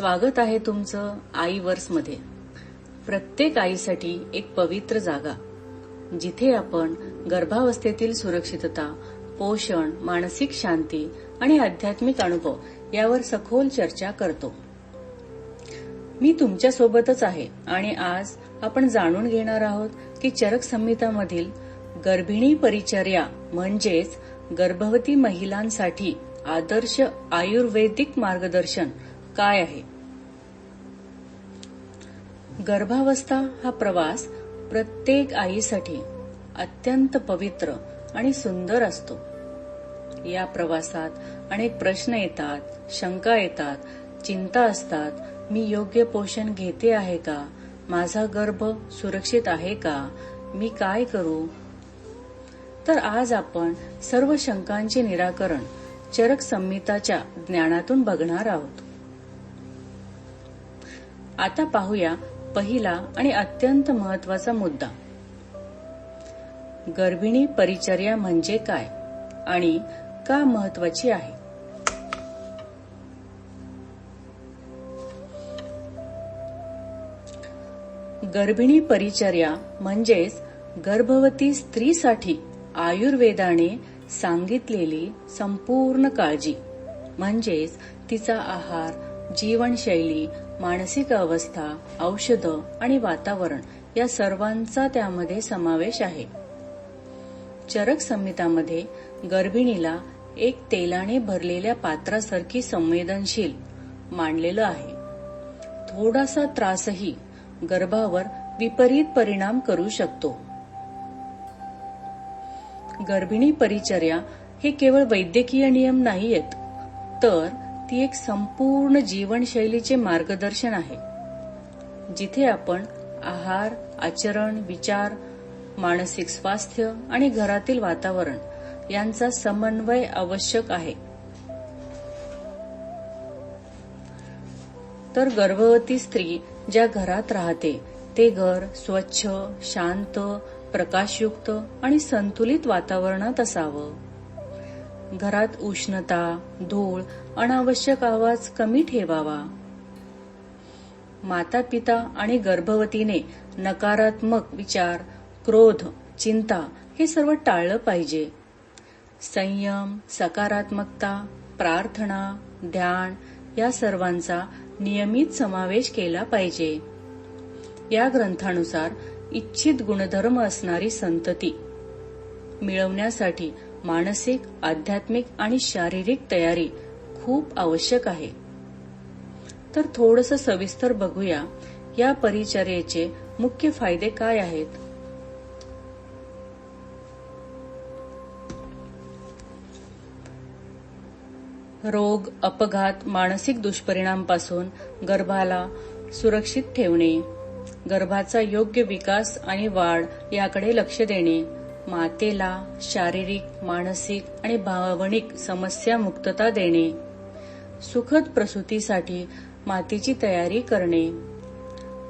स्वागत आहे तुमचं आई मध्ये प्रत्येक आईसाठी एक पवित्र जागा जिथे आपण गर्भावस्थेतील सुरक्षितता पोषण मानसिक शांती आणि आध्यात्मिक अनुभव यावर सखोल चर्चा करतो. मी तुमच्या सोबतच आहे आणि आज आपण जाणून घेणार आहोत की चरक संहितामधील गर्भिणी परिचर्या म्हणजेच गर्भवती महिलांसाठी आदर्श आयुर्वेदिक मार्गदर्शन काय आहे? गर्भावस्था हा प्रवास प्रत्येक आईसाठी अत्यंत पवित्र आणि सुंदर असतो. या प्रवासात अनेक प्रश्न येतात शंका येतात चिंता असतात. मी योग्य पोषण घेते आहे का? माझा गर्भ सुरक्षित आहे का? मी काय करू? तर आज आपण सर्व शंकांचे निराकरण चरक संहिताच्या ज्ञानातून बघणार आहोत. आता पाहूया पहिला आणि अत्यंत महत्त्वाचा मुद्दा. गर्भिणी परिचर्या म्हणजे काय आणि का महत्वाची आहे? गर्भिणी परिचर्या म्हणजेच गर्भवती स्त्रीसाठी आयुर्वेदाने सांगितलेली संपूर्ण काळजी म्हणजेच तिचा आहार जीवनशैली मानसिक अवस्था औषधं आणि वातावरण या सर्वांचा त्यामध्ये समावेश आहे. चरक संहितामध्ये गर्भिणीला एक तेलाने भरलेल्या पात्रासारखी संवेदनशील मांडलेलं आहे. थोडासा त्रासही गर्भावर विपरीत परिणाम करू शकतो. गर्भिणी परिचर्या हे केवळ वैद्यकीय नियम नाहीयेत तर ती एक संपूर्ण जीवनशैलीचे मार्गदर्शन आहे. जिथे आपण आहार आचरण विचार मानसिक स्वास्थ्य आणि घरातील वातावरण यांचा समन्वय आवश्यक आहे. तर गर्भवती स्त्री ज्या घरात राहते ते घर स्वच्छ शांत प्रकाशयुक्त आणि संतुलित वातावरणात असावं. घरात उष्णता धूळ अनावश्यक आवाज कमी ठेवावा. माता पिता आणि गर्भवतीने नकारात्मक विचार क्रोध चिंता हे सर्व टाळलं पाहिजे. संयम सकारात्मकता प्रार्थना ध्यान या सर्वांचा नियमित समावेश केला पाहिजे. या ग्रंथानुसार इच्छित गुणधर्म असणारी संतती मिळवण्यासाठी मानसिक आध्यात्मिक आणि शारीरिक तयारी खूप आवश्यक आहे. तर थोडस सविस्तर बघूया या परिचर्येचे मुख्य फायदे काय आहेत? रोग अपघात मानसिक दुष्परिणामपासून गर्भाला सुरक्षित ठेवणे गर्भाचा योग्य विकास आणि वाढ याकडे लक्ष देणे मातेला शारीरिक मानसिक आणि भावनिक समस्या मुक्तता देणे. सुखद प्रसूतीसाठी मातीची तयारी करणे.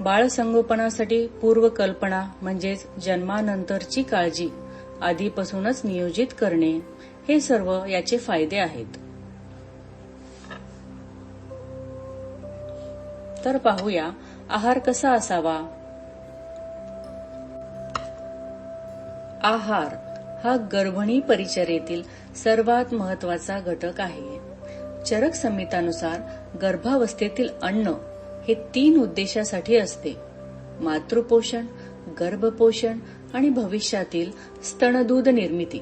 बाळसंगोपनासाठी पूर्वकल्पना म्हणजेच जन्मानंतरची काळजी आधीपासूनच नियोजित करणे. हे सर्व याचे फायदे आहेत. तर पाहूया आहार कसा असावा? आहार हा गर्भणी परिचर्येतील सर्वात महत्त्वाचा घटक आहे. चरक संहितानुसार गर्भावस्थेतील अन्न हे तीन उद्देशासाठी असते. मातृपोषण गर्भपोषण आणि भविष्यातील स्तनदूध निर्मिती.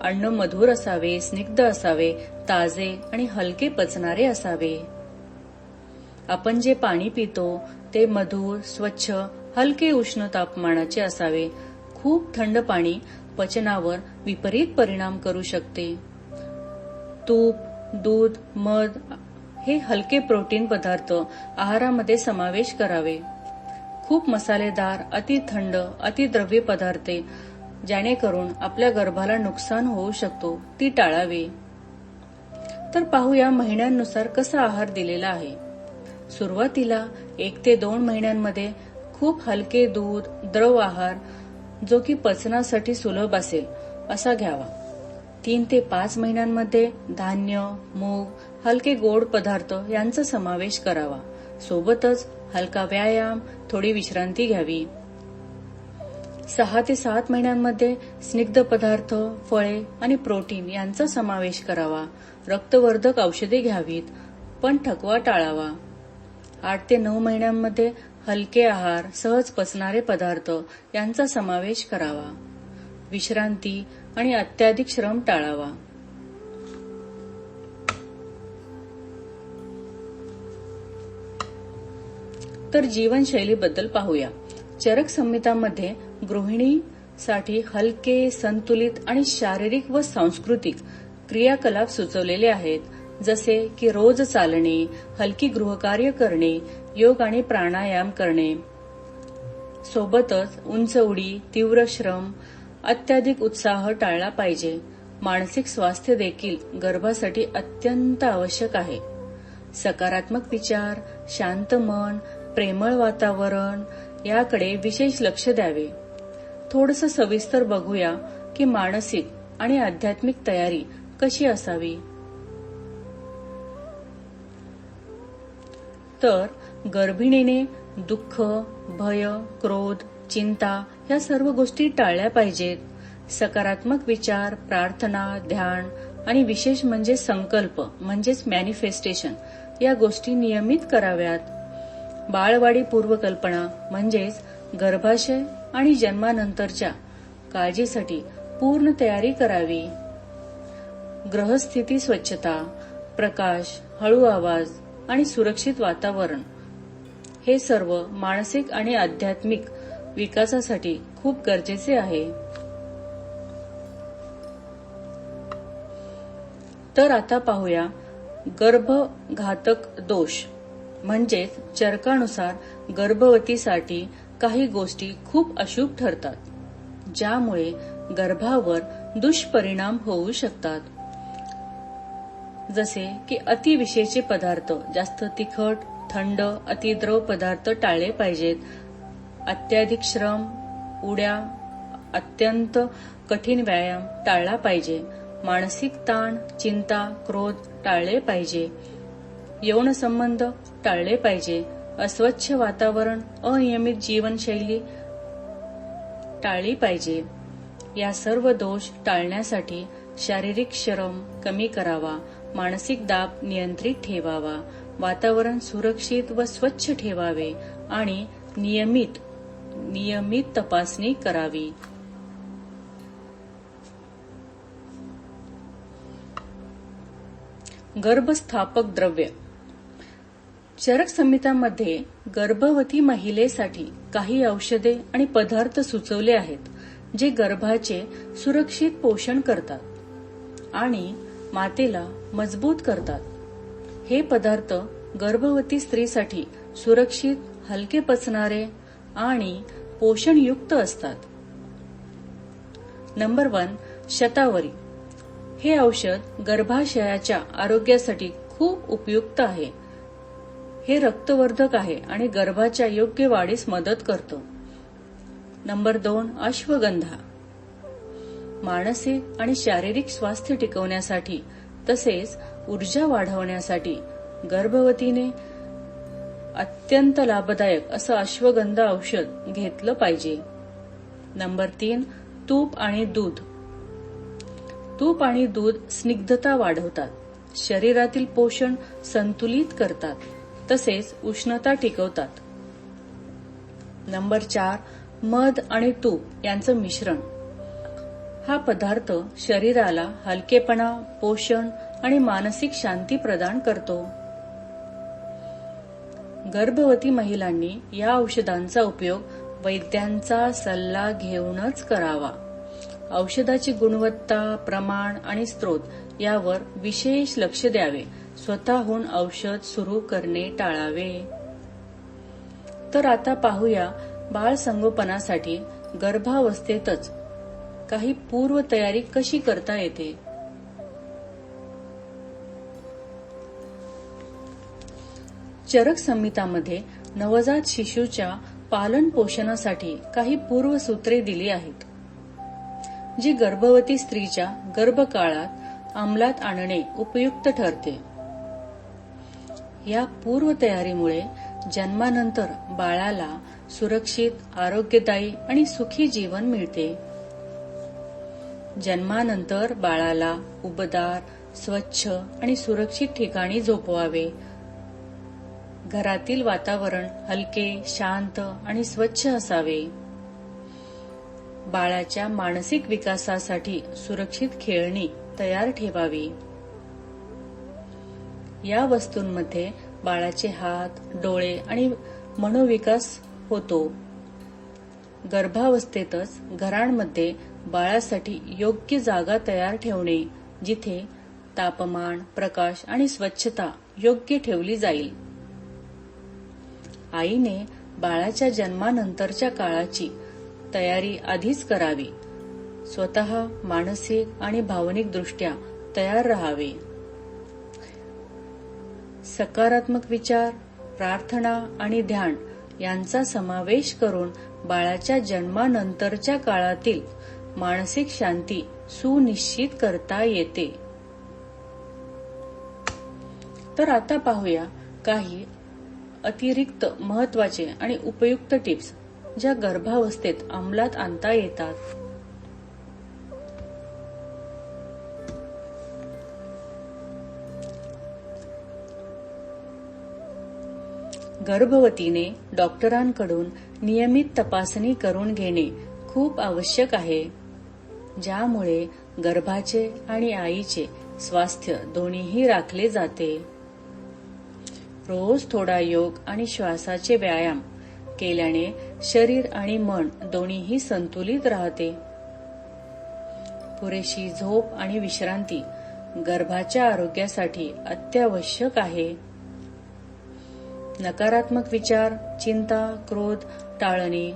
अन्न मधुर असावे स्निग्ध असावे ताजे आणि हलके पचणारे असावे. आपण जे पाणी पितो ते मधुर स्वच्छ हलके उष्ण तापमानाचे असावे. खूप थंड पाणी पचनावर विपरीत परिणाम करू शकते. तूप दूध मध हे हलके प्रोटीन पदार्थ आहारामध्ये समावेश करावे. खूप मसालेदार अति थंड अति द्रव्य पदार्थे जेणेकरून आपल्या गर्भाला नुकसान होऊ शकतो ती टाळावी. तर पाहूया महिन्यांनुसार कसा आहार दिलेला आहे. सुरुवातीला एक ते दोन महिन्यांमध्ये खूप हलके दूध द्रव आहार जो की पचनासाठी सुलभ असेल असा घ्यावा. तीन ते पाच महिन्यांमध्ये धान्य मूग हलके गोड पदार्थ यांचा समावेश करावा. सोबतच हलका व्यायाम थोडी विश्रांती घ्यावी. सहा ते सात महिन्यांमध्ये स्निग्ध पदार्थ फळे आणि प्रोटीन यांचा समावेश करावा. रक्तवर्धक औषधे घ्यावीत पण थकवा टाळावा. आठ ते नऊ महिन्यांमध्ये हलके आहार सहज पचणारे पदार्थ यांचा समावेश करावा. विश्रांती आणि अत्याधिक श्रम टाळावा. तर जीवनशैलीबद्दल पाहूया. चरक संहितामध्ये गृहिणीसाठी हलके संतुलित आणि शारीरिक व सांस्कृतिक क्रियाकलाप सुचवलेले आहेत. जसे की रोज चालणे हलकी गृहकार्य करणे योग आणि प्राणायाम करणे. सोबतच उंच उडी तीव्र श्रम अत्याधिक उत्साह टाळला पाहिजे. मानसिक स्वास्थ्य देखील गर्भासाठी अत्यंत आवश्यक आहे. सकारात्मक विचार शांत मन प्रेमळ वातावरण याकडे विशेष लक्ष द्यावे. थोडस सविस्तर बघूया की मानसिक आणि आध्यात्मिक तयारी कशी असावी. तर गर्भिणीने दुःख भय क्रोध चिंता या सर्व गोष्टी टाळल्या पाहिजेत. सकारात्मक विचार प्रार्थना ध्यान आणि विशेष म्हणजे संकल्प म्हणजेच मॅनिफेस्टेशन या गोष्टी नियमित कराव्यात. बाळवाडी पूर्वकल्पना म्हणजेच गर्भाशय आणि जन्मानंतरच्या काळजीसाठी पूर्ण तयारी करावी. ग्रहस्थिती स्वच्छता प्रकाश हळू आवाज आणि सुरक्षित वातावरण हे सर्व मानसिक आणि आध्यात्मिक विकासासाठी खूप गरजेचे आहे. तर आता पाहूया गर्भघातक दोष म्हणजेच चरकानुसार गर्भवतीसाठी काही गोष्टी खूप अशुभ ठरतात ज्यामुळे गर्भावर दुष्परिणाम होऊ शकतात. जसे की अतिविषेचे पदार्थ जास्त तिखट थंड अतिद्रव पदार्थ टाळले पाहिजेत अत्याधिक श्रम उड्या अत्यंत कठीण व्यायाम टाळला पाहिजे. मानसिक ताण चिंता क्रोध टाळले पाहिजे. यौन संबंध टाळले पाहिजे. अस्वच्छ वातावरण अनियमित जीवनशैली टाळली पाहिजे. या सर्व दोष टाळण्यासाठी शारीरिक श्रम कमी करावा. मानसिक दाब नियंत्रित ठेवावा. वातावरण सुरक्षित व स्वच्छ ठेवावे आणि नियमित नियमित तपासणी करावी. गर्भस्थापक द्रव्य. चरक संहितामध्ये गर्भवती महिलेसाठी काही औषधे आणि पदार्थ सुचवले आहेत जे गर्भाचे सुरक्षित पोषण करतात आणि मातेला मजबूत करतात. हे पदार्थ गर्भवती स्त्रीसाठी सुरक्षित हलके पचणारे आणि पोषणयुक्त असतात. नंबर वन शतावरी. हे औषध गर्भाशयाच्या आरोग्यासाठी खूप उपयुक्त आहे. हे रक्तवर्धक आहे आणि गर्भाच्या योग्य वाढीस मदत करतो. नंबर दोन अश्वगंधा. मानसिक आणि शारीरिक स्वास्थ्य टिकवण्यासाठी तसेच ऊर्जा वाढवण्यासाठी गर्भवतीने अत्यंत लाभदायक असं अश्वगंधा औषध घेतलं पाहिजे. नंबर तीन तूप आणि दूध. तूप आणि दूध स्निग्धता वाढवतात. शरीरातील पोषण संतुलित करतात. तसेच उष्णता टिकवतात. नंबर चार मध आणि तूप यांचं मिश्रण. हा पदार्थ शरीराला हलकेपणा पोषण आणि मानसिक शांती प्रदान करतो. गर्भवती महिलांनी या औषधांचा उपयोग वैद्यांचा सल्ला घेऊनच करावा. औषधाची गुणवत्ता प्रमाण आणि स्त्रोत यावर विशेष लक्ष द्यावे. स्वतःहून औषध सुरू करणे टाळावे. तर आता पाहूया बाळ संगोपनासाठी गर्भावस्थेतच काही पूर्वतयारी कशी करता येते? चरक संहितामध्ये नवजात शिशूच्या पालन पोषणासाठी काही पूर्वसूत्रे दिली आहेत. जी गर्भवती स्त्रीच्या गर्भकाळात अंमलात आणणे उपयुक्त ठरते. या पूर्वतयारीमुळे जन्मानंतर बाळाला सुरक्षित आरोग्यदायी आणि सुखी जीवन मिळते. जन्मानंतर बाळाला उबदार स्वच्छ आणि सुरक्षित ठिकाणी झोपवावे. घरातील वातावरण हलके शांत आणि स्वच्छ असावे. बाळाच्या मानसिक विकासासाठी सुरक्षित खेळणी तयार ठेवावी. या वस्तूंमध्ये बाळाचे हात डोळे आणि मनोविकास होतो. गर्भावस्थेतच घरांमध्ये बाळासाठी योग्य जागा तयार ठेवणे जिथे तापमान प्रकाश आणि स्वच्छता योग्य ठेवली जाईल. आईने बाळाच्या जन्मानंतरच्या काळाची तयारी आधीच करावी. स्वतः मानसिक आणि भावनिक दृष्ट्या तयार राहावे. सकारात्मक विचार प्रार्थना आणि ध्यान यांचा समावेश करून बाळाच्या जन्मानंतरच्या काळातील मानसिक शांती सुनिश्चित करता येते. तर आता पाहूया काही अतिरिक्त महत्त्वाचे आणि उपयुक्त टिप्स ज्या गर्भावस्थेत अंमलात आणता येतात. गर्भवतीने डॉक्टरांकडून नियमित तपासणी करून घेणे खूप आवश्यक आहे ज्यामुळे गर्भाचे आणि आईचे स्वास्थ्य दोन्हीही राखले जाते. रोज थोडा योग आणि श्वासाचे व्यायाम केल्याने शरीर आणि मन दोन्हीही संतुलित राहते. पुरेशी झोप आणि विश्रांती गर्भाच्या आरोग्यासाठी अत्यावश्यक आहे. नकारात्मक विचार चिंता क्रोध टाळणे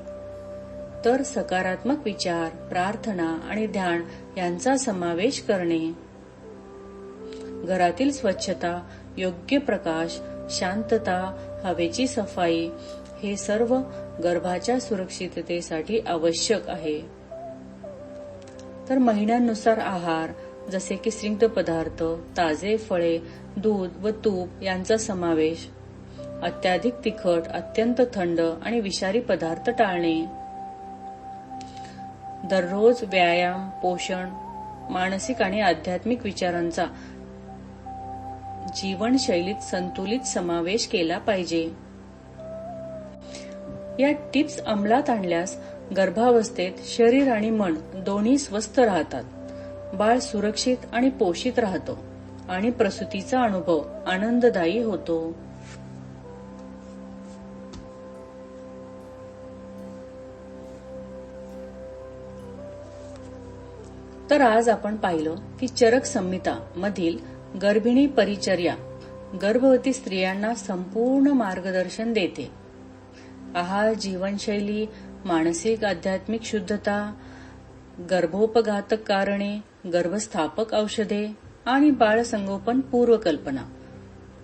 तर सकारात्मक विचार प्रार्थना आणि ध्यान यांचा समावेश करणे. घरातील स्वच्छता योग्य प्रकाश शांतता हवेची सफाई हे सर्व गर्भाच्या सुरक्षिततेसाठी आवश्यक आहे. तर महिन्यांनुसार आहार जसे की स्निग्ध पदार्थ ताजे फळे दूध व तूप यांचा समावेश. अत्याधिक तिखट अत्यंत थंड आणि विषारी पदार्थ टाळणे. दररोज व्यायाम पोषण मानसिक आणि आध्यात्मिक विचारांचा जीवनशैलीत संतुलित समावेश केला पाहिजे. या टिप्स अंमलात आणल्यास गर्भावस्थेत शरीर आणि मन दोन्ही स्वस्थ राहतात. बाळ सुरक्षित आणि पोषित राहतो आणि प्रसूतीचा अनुभव आनंददायी होतो. तर आज आपण पाहिलं की चरक संहिता मधील गर्भिणी परिचर्या. गर्भवती स्त्रियांना संपूर्ण मार्गदर्शन देते. आहार जीवनशैली मानसिक आध्यात्मिक शुद्धता गर्भोपघातक कारणे गर्भस्थापक औषधे आणि बाळसंगोपन पूर्वकल्पना.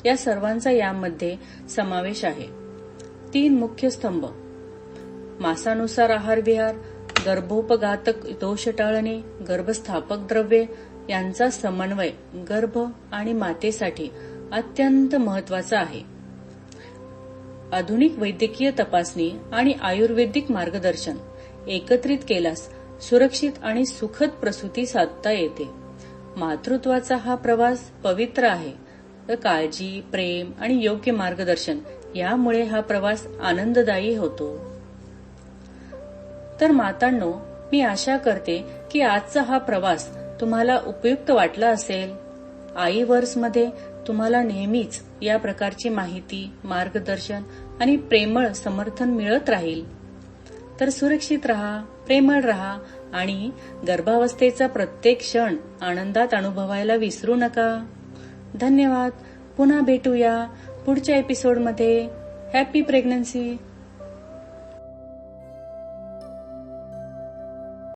या सर्वांचा यामध्ये समावेश आहे. तीन मुख्य स्तंभ. मासानुसार आहार विहार गर्भोपघातक दोष टाळणे गर्भस्थापक द्रव्ये यांचा समन्वय गर्भ आणि मातेसाठी अत्यंत महत्त्वाचा आहे. आधुनिक वैद्यकीय तपासणी आणि आयुर्वेदिक मार्गदर्शन एकत्रित केल्यास सुरक्षित आणि सुखद प्रसूती साधता येते. मातृत्वाचा हा प्रवास पवित्र आहे. तर काळजी प्रेम आणि योग्य मार्गदर्शन यामुळे हा प्रवास आनंददायी होतो. तर मातांनो मी आशा करते की आजचा हा प्रवास तुम्हाला उपयुक्त वाटला असेल. आई मध्ये तुम्हाला नेहमीच या प्रकारची माहिती मार्गदर्शन आणि प्रेमळ समर्थन मिळत राहील. तर सुरक्षित राहा प्रेमळ राहा आणि गर्भावस्थेचा प्रत्येक क्षण आनंदात अनुभवायला विसरू नका. धन्यवाद. पुन्हा भेटूया पुढच्या एपिसोडमध्ये हॅपी प्रेग्नन्सी